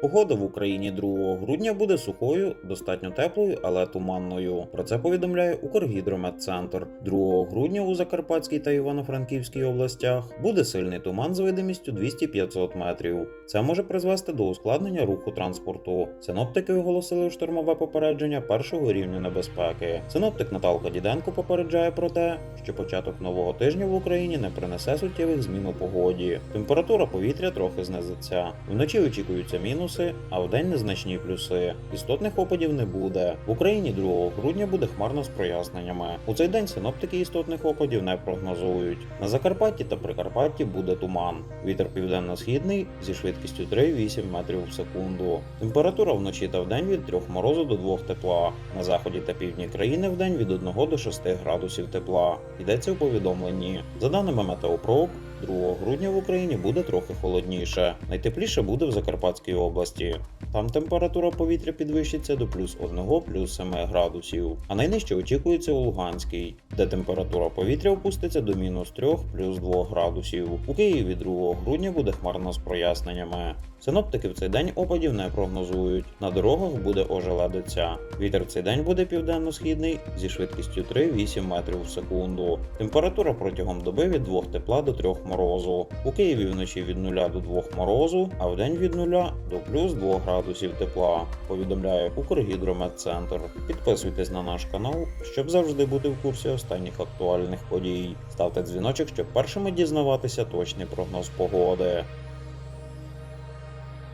Погода в Україні 2 грудня буде сухою, достатньо теплою, але туманною. Про це повідомляє Укргідрометцентр. 2 грудня у Закарпатській та Івано-Франківській областях буде сильний туман з видимістю 200-500 метрів. Це може призвести до ускладнення руху транспорту. Синоптики оголосили штормове попередження першого рівня небезпеки. Синоптик Наталка Діденко попереджає про те, що початок нового тижня в Україні не принесе суттєвих змін у погоді. Температура повітря трохи знизиться. Вночі очікуються мінуси, а вдень незначні плюси. Істотних опадів не буде. В Україні 2 грудня буде хмарно з проясненнями. У цей день синоптики істотних опадів не прогнозують. На Закарпатті та Прикарпатті буде туман. Вітер південно-східний зі швидкістю 3,8 метрів в секунду. Температура вночі та вдень від 3 морозу до 2 тепла. На заході та півдні країни вдень від 1 до 6 градусів тепла. Йдеться у повідомленні. За даними Метеопрок, 2 грудня в Україні буде трохи холодніше. Найтепліше буде в Закарпатській області. Там температура повітря підвищиться до плюс 1 плюс 7 градусів, а найнижче очікується у Луганській, де температура повітря опуститься до мінус 3 плюс 2 градусів. У Києві 2 грудня буде хмарно з проясненнями. Синоптики в цей день опадів не прогнозують. На дорогах буде ожеледиця. Вітер в цей день буде південно-східний зі швидкістю 3,8 метрів в секунду. Температура протягом доби від 2 тепла до 3 морозу. У Києві вночі від 0 до 2 морозу, а вдень від 0 до плюс 2 градусів тепла. Повідомляє Укргідрометцентр. Підписуйтесь на наш канал, щоб завжди бути в курсі останніх актуальних подій. Ставте дзвіночок, щоб першими дізнаватися точний прогноз погоди.